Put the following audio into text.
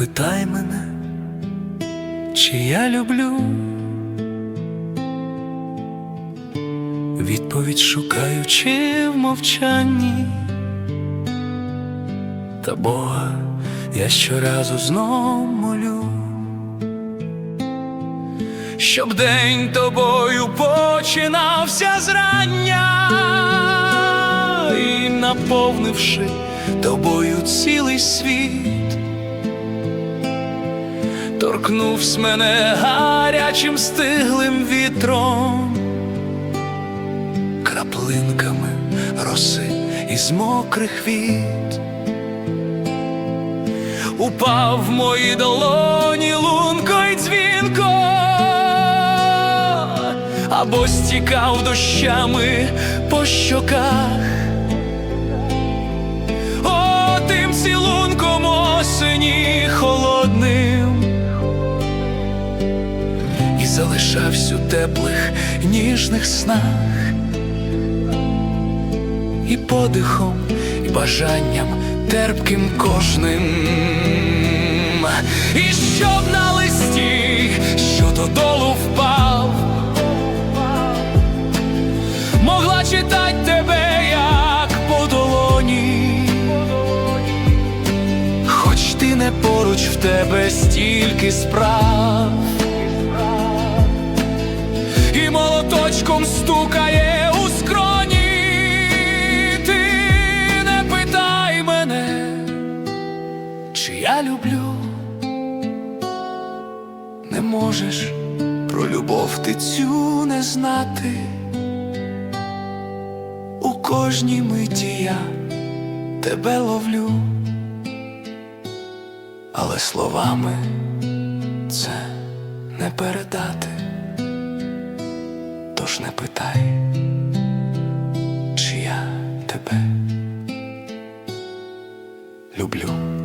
питай мене, чи я люблю. Відповідь шукаючи в мовчанні, та Бога я щоразу знов молю, щоб день тобою починався зрання. І наповнивши тобою цілий світ, торкнувсь мене гарячим стиглим вітром краплинками роси із мокрих віт. Упав в мої долоні лунко й дзвінко, або стікав дощами по щоках. О, цілунком осені холодним залишався у теплих ніжних снах. І подихом, і бажанням терпким кожним. І щоб на листі, що додолу впав, могла читати тебе, як по долоні, хоч ти не поруч в тебе стільки справ, чи я люблю, не можеш про любов ти цю не знати. У кожній миті я тебе ловлю, але словами це не передати. Тож не питай, чи я тебе люблю.